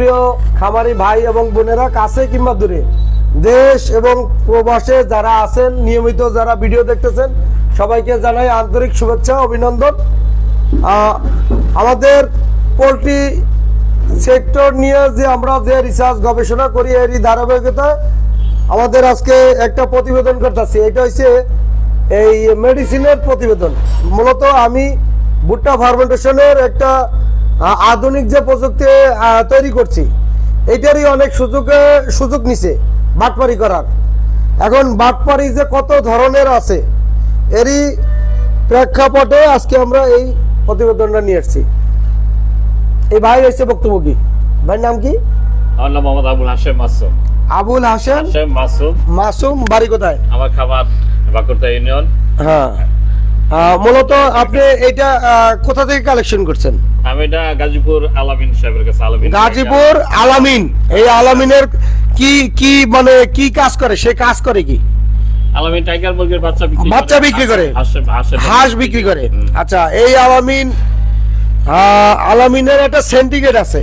সুপ্রিয় খামারি ভাই এবং বোনেরা কাছে কিংবা দূরে, দেশ এবং প্রবাসে যারা আছেন, নিয়মিত যারা ভিডিও দেখতেছেন, সবাইকে জানাই আন্তরিক শুভেচ্ছা, অভিনন্দন। আমাদের পোলট্রি সেক্টর নিয়ে যে আমরা যে রিসার্চ গবেষণা করি, এরই ধারাবাহিকতায় আমাদের আজকে একটা প্রতিবেদন করতেছি। এটা হচ্ছে এই মেডিসিনের প্রতিবেদন। মূলত আমি ভুট্টা ফার্মেন্টেশনের একটা আধুনিক যে প্রযুক্তি তৈরি করছি এটারই অনেক সুযোগে সুযোগ নিছে বাটপারি করার। এখন বাটপারি যে কত ধরনের আছে এরই প্রেক্ষাপটে আজকে আমরা এই প্রতিবেদনটা নিয়ে এসেছি এই ভাই এসে বক্তব্য কি ভাইয়ের নাম কি? আমার নাম মোহাম্মদ আবুল হাশেম মাসুম। আবুল হাসান হাশেম মাসুম। মাসুম বাড়ি কোথায়? আমার খাবার বাকুরতা ইউনিয়ন। হ্যাঁ। মূলত আপনি এটা কোথা থেকে কালেকশন করছেন? আমি এটা গাজীপুর আলামিন সাহেবের কাছে আলামিন গাজীপুর আলামিন এই আলামিনের কি কি মানে কি কাজ করে? সে কাজ করে কি? আলামিন টাইগার মুরগির বাচ্চা বিক্রি বাচ্চা বিক্রি করে? হাঁস বিক্রি করে? আচ্ছা এই আলামিন আলামিনের একটা সেন্টিকেট আছে।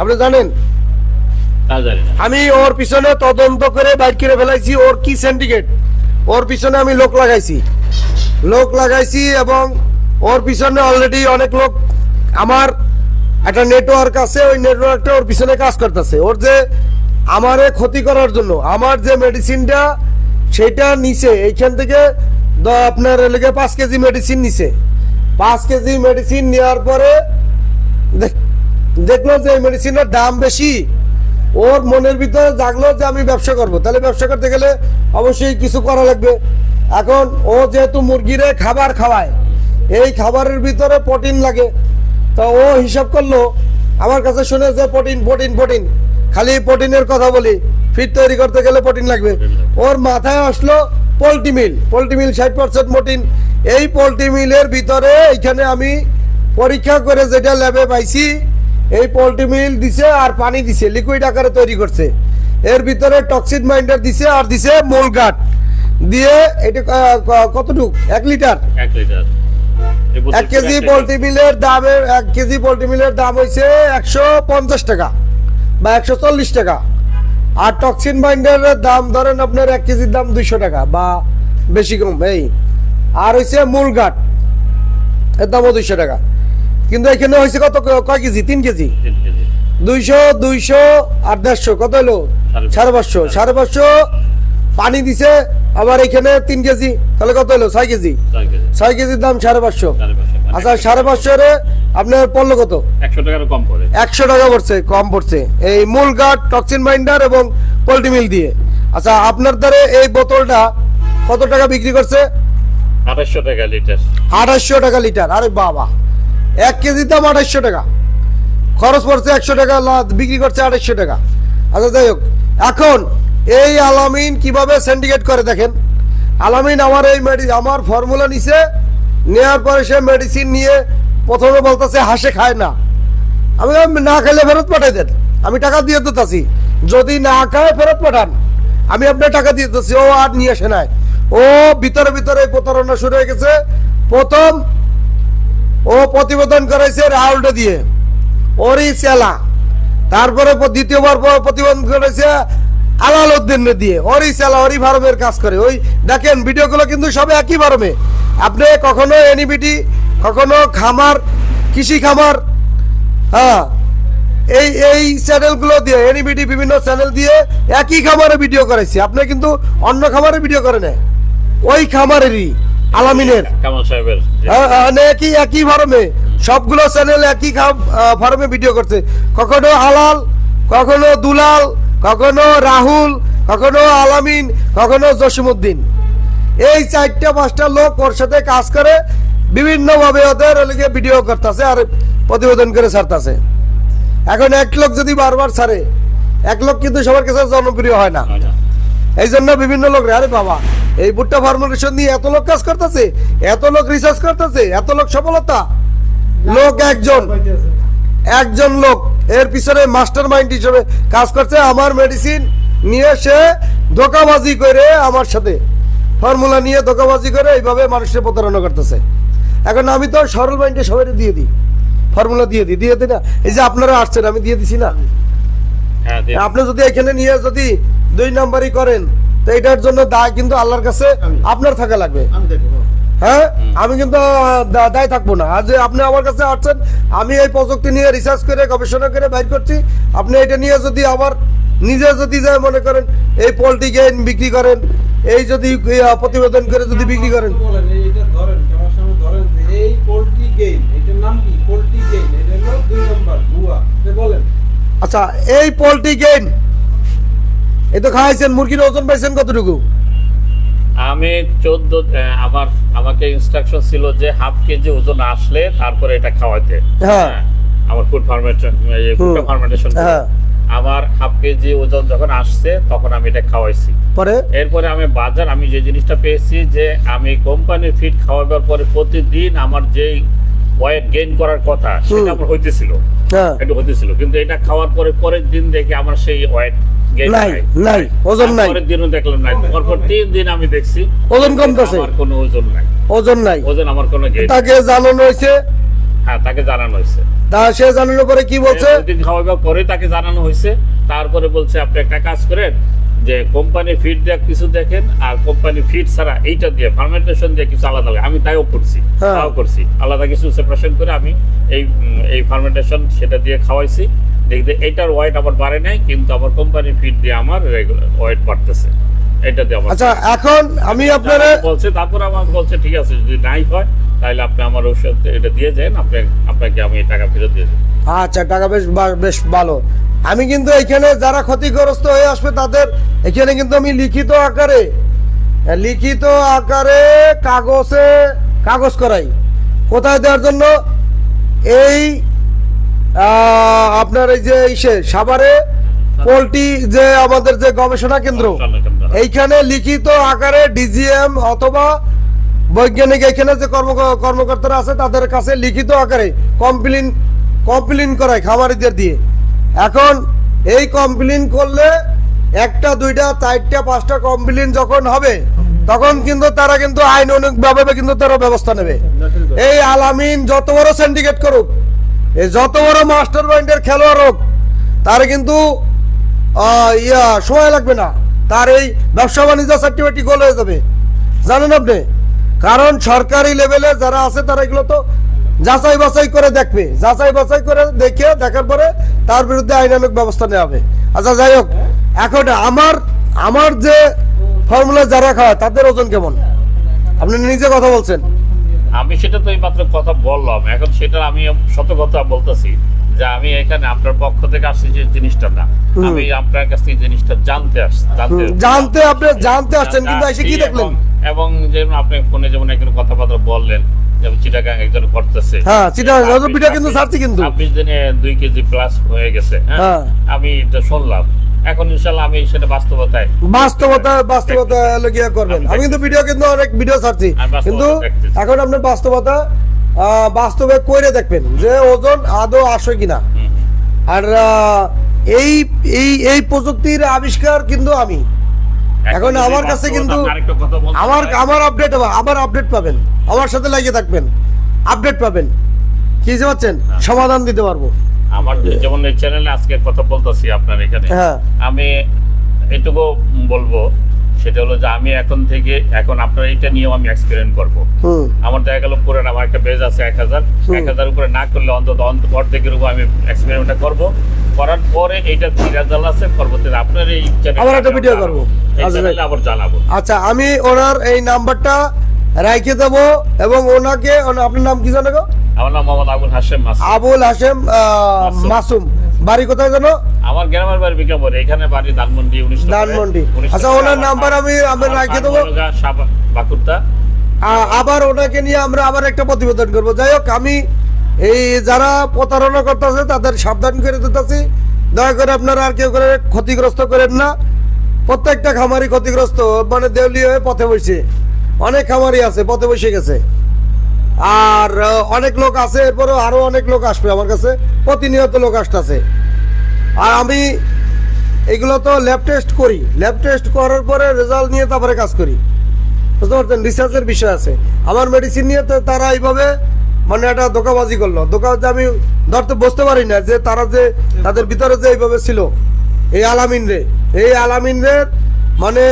আপনি জানেন? আমি ওর পিছনে তদন্ত করে বাইক করে ফেলাইছি। ওর কি সেন্ডিকেট ওর পিছনে আমি লোক লাগাইছি। লোক লাগাইছি এবং ওর পিছনে অলরেডি অনেক লোক আমার একটা নেটওয়ার্ক আছে, ওই নেটওয়ার্কটা ওর পিছনে কাজ করতেছে। ওর যে আমারে ক্ষতি করার জন্য, আমার যে মেডিসিনটা সেটা নিছে। এইখান থেকে আপনার লেগে পাঁচ কেজি মেডিসিন নিছে। পাঁচ কেজি মেডিসিন নেওয়ার পরে দেখ- দেখল যে মেডিসিনের দাম বেশি। ওর মনের ভিতরে জাগলো যে আমি ব্যবসা করব। তাহলে ব্যবসা করতে গেলে অবশ্যই কিছু করা লাগবে। এখন ও যেহেতু মুরগিরে খাবার খাওয়ায়, এই খাবারের ভিতরে প্রোটিন লাগে। তো ও হিসাব করল, আমার কাছে শুনে যে প্রোটিন প্রোটিন প্রোটিন। খালি প্রোটিনের কথা বলি, ফিট তৈরি করতে গেলে প্রোটিন লাগবে। ওর মাথায় আসলো পোলট্রি মিল পোলট্রি মিল ষাট পার্সেন্ট প্রোটিন। এই পোলট্রি মিলের ভিতরে এখানে আমি পরীক্ষা করে যেটা ল্যাবে পাইছি, এই পোলট্রি মিল দিছে আর পানি দিছে লিকুইড আকারে তৈরি করছে। এর ভিতরে টক্সিন মাইন্ডার দিছে আর দিছে মোল গাট দিয়ে এটা কতটুক? এক লিটার? এক লিটার। এক কেজি পোলট্রি মিলের দামের এক কেজি পোলট্রি মিলের দাম হয়েছে একশো পঞ্চাশ টাকা বা একশো চল্লিশ টাকা। আর টক্সিন বাইন্ডারের দাম ধরেন আপনার এক কেজির দাম দুইশো টাকা বা বেশি কম এই। আর হয়েছে মূল গাট এর দামও দুইশো টাকা। কিন্তু এখানে হয়েছে কত কয় কেজি? তিন কেজি। দুইশো দুইশো আর দেড়শো কত হলো সাড়ে পাঁচশো। সাড়ে পাঁচশো পানি দিছে আবার এখানে তিন কেজি তাহলে কত হলো? ছয় কেজি? ছয় কেজির দাম সাড়ে পাঁচশো। মানে আচ্ছা সাড়ে পাঁচশো রে আপনার পড়ল কত? একশো টাকারও কম পড়ে। একশো টাকা পড়ছে কম পড়ছে। এই মূল গার্ড টক্সিন বাইন্ডার এবং পোল্ট্রি মিল দিয়ে। আচ্ছা আপনার দ্বারে এই বোতলটা কত টাকা বিক্রি করছে? আঠাশশো টাকা লিটার। আঠাশশো টাকা লিটার। আরে বাবা এক কেজির দাম আঠাশশো টাকা। খরচ পড়ছে একশো টাকা বিক্রি করছে আঠাশশো টাকা। আচ্ছা যাই হোক এখন এই আলামিন কীভাবে সিন্ডিকেট করে দেখেন? আলামিন আমার এই মেডি আমার ফর্মুলা নিছে নেওয়ার পরে সে মেডিসিন নিয়ে প্রথমে বলতেছে, হাসে খায় না। আমি না খেলে ফেরত পাঠাই দেন। আমি টাকা দিয়ে দিতেছি। যদি না খায়, ফেরত পাঠান। আমি আপনার টাকা দিয়ে দিতেছি। ও আর নিয়ে আসে নাই। ও ভিতরে ভিতরে প্রতারণা শুরু হয়ে গেছে। প্রথম ও প্রতিবেদন করেছে রাহুলটা দিয়ে। ওরই চেলা। তারপরে দ্বিতীয়বার প্রতিবেদন করেছে আলাল উদ্দিন দিয়ে ওরই চেলা ওরই ফার্মের কাজ করে। ওই দেখেন ভিডিওগুলো কিন্তু সব একই ফার্মে আপনি কখনো এনিবিটি কখনো খামার কৃষি খামার হ্যাঁ এই এই চ্যানেলগুলো দিয়ে এনিবিটি বিভিন্ন চ্যানেল দিয়ে একই খামারে ভিডিও করেছি আপনি কিন্তু অন্য খামারে ভিডিও করে নেয় ওই খামারেরই আলামিনের। কামাল সাহেবের হ্যাঁ, হ্যাঁ, মানে একই একই ফার্মে সবগুলো চ্যানেল একই ফার্মে ভিডিও করছে। কখনো আলাল কখনো দুলাল কখনো রাহুল কখনো আলামিন কখনো জসিমুদ্দিন এই চারটা পাঁচটা লোক ওর সাথে কাজ করে বিভিন্নভাবে ওদের ভিডিও করতেছে আর প্রতিবেদন করে ছাড়তেছে। এখন এক লোক যদি বারবার ছাড়ে এক লোক কিন্তু সবার কাছে জনপ্রিয় হয় না। এই জন্য বিভিন্ন লোক আরে বাবা এই ভুট্টা ফার্মেশন নিয়ে এত লোক কাজ করতেছে এত লোক রিসার্চ করতেছে এত লোক সফলতা। লোক একজন একজন লোক এর পিছনে মাস্টার মাইন্ড হিসেবে কাজ করছে আমার মেডিসিন নিয়ে সে ধোকাবাজি করে আমার সাথে। ফর্মুলা নিয়ে ধোকাবাজি করে এইভাবে মানুষের প্রতারণা করতেছে। এখন আমি তো সরল মাইন্ডে সবাই দিয়ে দিই। ফর্মুলা দিয়ে দিই। দিয়ে দিই না? এই যে আপনারা আসছেন আমি দিয়ে দিছি না? হ্যাঁ আপনি যদি এখানে নিয়ে যদি দুই নাম্বারই করেন তো এটার জন্য দায় কিন্তু আল্লাহর কাছে আপনার থাকা লাগবে। হ্যাঁ? আমি কিন্তু দায় থাকব না। আজ আপনি আমার কাছে আসছেন আমি এই প্রযুক্তি নিয়ে রিসার্চ করে গবেষণা করে বাইর করছি। আপনি এটা নিয়ে যদি আবার নিজে যদি যায় মনে করেন এই পোলট্রি বিক্রি করেন এই যদি প্রতিবেদন করে যদি বিক্রি করেন। এই এটা ধরেন আমার সামনে ধরেন যে এই পোল্ট্রি গেইন এটার নাম কি? পোল্ট্রি গেইন এটা হলো দুই নাম্বার ভুয়া। বলেন। আচ্ছা এই পোলট্রি গেইন এই তো খাওয়াইছেন মুরগির ওজন পাইছেন কতটুকু? আমি চোদ্দ আমার আমাকে ইনস্ট্রাকশন ছিল যে হাফ কেজি ওজন আসলে তারপরে এটা খাওয়াইতে। হ্যাঁ। আমার ফুড ফার্মেশন ফার্মেন্টেশন হ্যাঁ। আমার হাফ কেজি ওজন যখন আসছে তখন আমি এটা খাওয়াইছি। পরে? এরপরে আমি বাজার আমি যে জিনিসটা পেয়েছি যে আমি কোম্পানির ফিড খাওয়াবার পরে প্রতিদিন আমার যে ওয়েট গেইন করার কথা সেটা আমার হইতেছিল। হ্যাঁ। একটু হইতেছিল। কিন্তু এটা খাওয়ার পরে পরের দিন দেখি আমার সেই ওয়েট নাই, নাই, ওজন নাই। পরের দিনও দেখলাম নাই। পরপর তিন দিন আমি দেখছি ওজন কমতেছে আমার কোনো ওজন নাই। ওজন নাই। ওজন আমার কোনো তাকে জানানো হয়েছে? হ্যাঁ তাকে জানানো হয়েছে। তা সে জানানোর পরে কি বলছে? দুদিন খাওয়াবার পরে তাকে জানানো হয়েছে। তারপরে বলছে আপনি একটা কাজ করেন যে কোম্পানি ফিড দিয়ে কিছু দেখেন আর কোম্পানি ফিড ছাড়া এইটা দিয়ে ফার্মেন্টেশন দিয়ে কিছু আলাদা লাগে। আমি তাইও করছি হ্যাঁ। তাও করছি। আলাদা কিছু সেপারেশন করে আমি এই এই ফার্মেন্টেশন সেটা দিয়ে খাওয়াইছি। দেখতে এটার ওয়েট আবার বাড়ে নাই কিন্তু আমার কোম্পানি ফিড দিয়ে আমার রেগুলার ওয়েট বাড়তেছে। এটা দিয়ে আমার আচ্ছা এখন আমি আপনারা বলছে তারপর আমার বলছে ঠিক আছে যদি নাই হয় তাহলে আপনি আমার ওষুধ এটা দিয়ে যান আপনি আপনাকে আমি টাকা ফেরত দিয়ে দেবো। আচ্ছা টাকা বেশ বেশ ভালো। আমি কিন্তু এখানে যারা ক্ষতিগ্রস্ত হয়ে আসবে তাদের এখানে কিন্তু আমি লিখিত আকারে লিখিত আকারে কাগজে কাগজ করাই। কোথায় দেওয়ার জন্য? এই আপনার এই যে ইসে সাভারে পোলট্রি যে আমাদের যে গবেষণা কেন্দ্র এইখানে লিখিত আকারে ডিজিএম অথবা বৈজ্ঞানিক এখানে যে কর্ম কর্মকর্তারা আছে তাদের কাছে লিখিত আকারে কমপ্লেন কমপ্লেন করায় খামারিদের দিয়ে। এখন এই কমপ্লেন করলে একটা দুইটা চারটা পাঁচটা কমপ্লেন যখন হবে তখন কিন্তু তারা কিন্তু আইন অনুগভাবে কিন্তু তারা ব্যবস্থা নেবে। এই আলামিন যত বড় সিন্ডিকেট করুক এই যত বড় মাস্টার মাইন্ডের খেলোয়াড় হোক, তার কিন্তু ইয়া, সময় লাগবে না। তার এই ব্যবসা বাণিজ্য সার্টিফিকেট গোল হয়ে যাবে। জানেন আপনি? কারণ সরকারি লেভেলে যারা আছে, তারা এগুলো তো যাচাই বাছাই করে দেখবে। যাচাই বাছাই করে দেখে, দেখার পরে তার বিরুদ্ধে আইনানুক ব্যবস্থা নেওয়া হবে। আচ্ছা যাই হোক, এখন আমার আমার যে ফর্মুলা যারা খাওয়ায় তাদের ওজন কেমন? আপনি নিজে কথা বলছেন। আমি সেটা তো এই মাত্র কথা বললাম। এখন সেটা আমি শত কথা বলতেছি যে আমি এখানে আপনার পক্ষ থেকে আসছি যে জিনিসটা না। আমি আপনার কাছ থেকে জিনিসটা জানতে আসছি জানতে জানতে আপনি জানতে আসছেন কিন্তু এসে কি এবং- দেখলেন? এবং যেমন আপনি ফোনে যেমন একজন কথাবার্তা বললেন যেমন চিটাগাং একজন করতেছে। হ্যাঁ, চিটাগাং, কিন্তু ছাড়ছি কিন্তু। ছাব্বিশ দিনে দুই কেজি প্লাস হয়ে গেছে হ্যাঁ? হ্যাঁ। আমি এটা শুনলাম। এখন ইনশাল্লাহ আমি সেটা বাস্তবতায় বাস্তবতা বাস্তবতা লগিয়া করবেন। আমি কিন্তু ভিডিও কিন্তু অনেক ভিডিও ছাড়ছি। কিন্তু এখন আপনার বাস্তবতা বাস্তবে কইরে দেখবেন যে ওজন আদৌ আসে কিনা। আর এই এই এই প্রযুক্তির আবিষ্কার কিন্তু আমি। এখন আমার কাছে কিন্তু আমার। আমার আপডেট আবার আপডেট পাবেন। আমার সাথে লাগিয়ে থাকবেন। আপডেট পাবেন। কি বুঝতে পারছেন হ্যাঁ। সমাধান দিতে পারব। আমার যেমন এই চ্যানেলে আজকে কথা বলতেছি আপনার এখানে হ্যাঁ। আমি এটুকু বলব সেটা হলো যে আমি এখন থেকে এখন আপনার এইটা নিয়েও আমি এক্সপেরিমেন্ট করব আমার দেখা গেল পুরো আমার একটা বেজ আছে এক হাজার এক হাজার উপরে না করলে অন্তত অন্ত অর্ধেকের উপর আমি এক্সপেরিমেন্টটা করব করার পরে এইটা কি রেজাল্ট আছে পরবর্তীতে আপনার এই channel আবার একটা জানাব। করব। আচ্ছা, চ্যানেলে আবার জানাব আচ্ছা আমি ওনার এই নাম্বারটা রাইখে দেবো এবং ওনাকে আপনার নাম কি জানো গো? আমার নাম মোহাম্মদ আবুল হাসেম আবুল আহ, মাসুম। বাড়ি কোথায় জানো? আমার গ্রামের বাড়ি বিকামপুর এখানে বাড়ি ধানমন্ডি ধানমন্ডি। আচ্ছা, ওনার নাম্বার আমি- আমি রাখে দেবো। বাকুরদা। আ- আবার ওনাকে নিয়ে আমরা আবার একটা প্রতিবেদন করব। যাই হোক আমি এই যারা প্রতারণা করতেছে তাদের সাবধান করে দিতেছি। দয়া করে আপনারা আর কেউ করে ক্ষতিগ্রস্ত করেন না। প্রত্যেকটা খামারি ক্ষতিগ্রস্ত মানে দেউলি হয়ে পথে বসে। অনেক খামারি আছে, পথে বসে গেছে। আর অনেক লোক আছে, এরপরেও আরও অনেক লোক আসবে আমার কাছে। প্রতিনিয়ত লোক আসতেছে। আর আমি এগুলো তো ল্যাব টেস্ট করি। ল্যাব টেস্ট করার পরে রেজাল্ট নিয়ে তারপরে কাজ করি। বুঝতে পারছেন? রিসার্চের বিষয় আছে। আমার মেডিসিন নিয়ে তো তারা এইভাবে মানে একটা দোকাবাজি করল। দোকান আমি ধরতে বুঝতে পারি না যে তারা যে তাদের ভিতরে যে এইভাবে ছিল। এই আলামিন রে। এই আলামিন রে মানে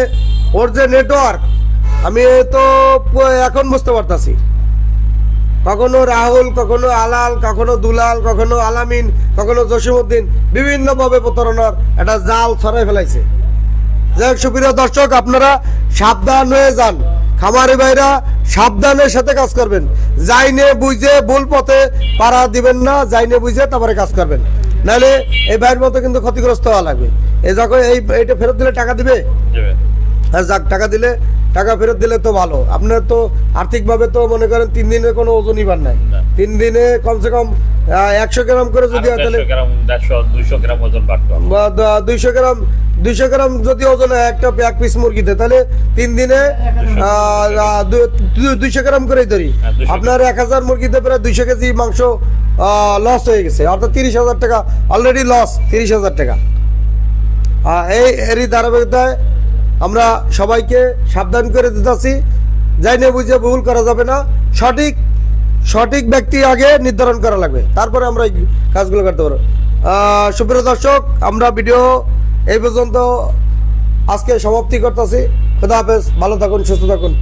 ওর যে নেটওয়ার্ক আমি তো এখন বুঝতে পারতাছি। কখনো রাহুল কখনো আলাল কখনো দুলাল কখনো আলামিন কখনো জসিমউদ্দিন বিভিন্নভাবে প্রতারণার একটা জাল ছড়াই ফেলাইছে। যাই হোক সুপ্রিয় দর্শক আপনারা সাবধান হয়ে যান। খামারি ভাইরা সাবধানের সাথে কাজ করবেন। যাইনে বুঝে ভুল পথে পাড়া দিবেন না যাইনে বুঝে তারপরে কাজ করবেন। নাহলে এই ভাইয়ের মতো কিন্তু ক্ষতিগ্রস্ত হওয়া লাগবে। এই যখন এই এইটা ফেরত দিলে টাকা দিবে। হ্যাঁ যাক টাকা দিলে টাকা ফেরত দিলে তো ভালো। আপনার তো আর্থিকভাবে তো মনে করেন তিন দিনে কোনো ওজনই পান নাই। তিন দিনে কমসে কম একশো গ্রাম করে যদি তাহলে 150 গ্রাম দেড়শো দুইশো গ্রাম ওজন বা দুইশো গ্রাম দুইশো গ্রাম যদি ওজন হয় একটা এক পিস মুরগিতে তাহলে তিন দিনে দুইশো গ্রাম। করেই ধরি। হ্যাঁ, 200 আপনার এক হাজার মুরগিতে প্রায় দুইশো কেজি মাংস লস হয়ে গেছে। অর্থাৎ তিরিশ হাজার টাকা অলরেডি লস তিরিশ হাজার টাকা। এই এরই ধারাবাহিকতায় আমরা সবাইকে সাবধান করে দিতেছি যাই না বুঝে ভুল করা যাবে না। সঠিক সঠিক ব্যক্তি আগে নির্ধারণ করা লাগবে। তারপরে আমরা এই কাজগুলো করতে পারব। সুপ্রিয় দর্শক, আমরা ভিডিও এই পর্যন্ত আজকে সমাপ্তি করতেছি। খুদা হাফেজ, ভালো থাকুন, সুস্থ থাকুন।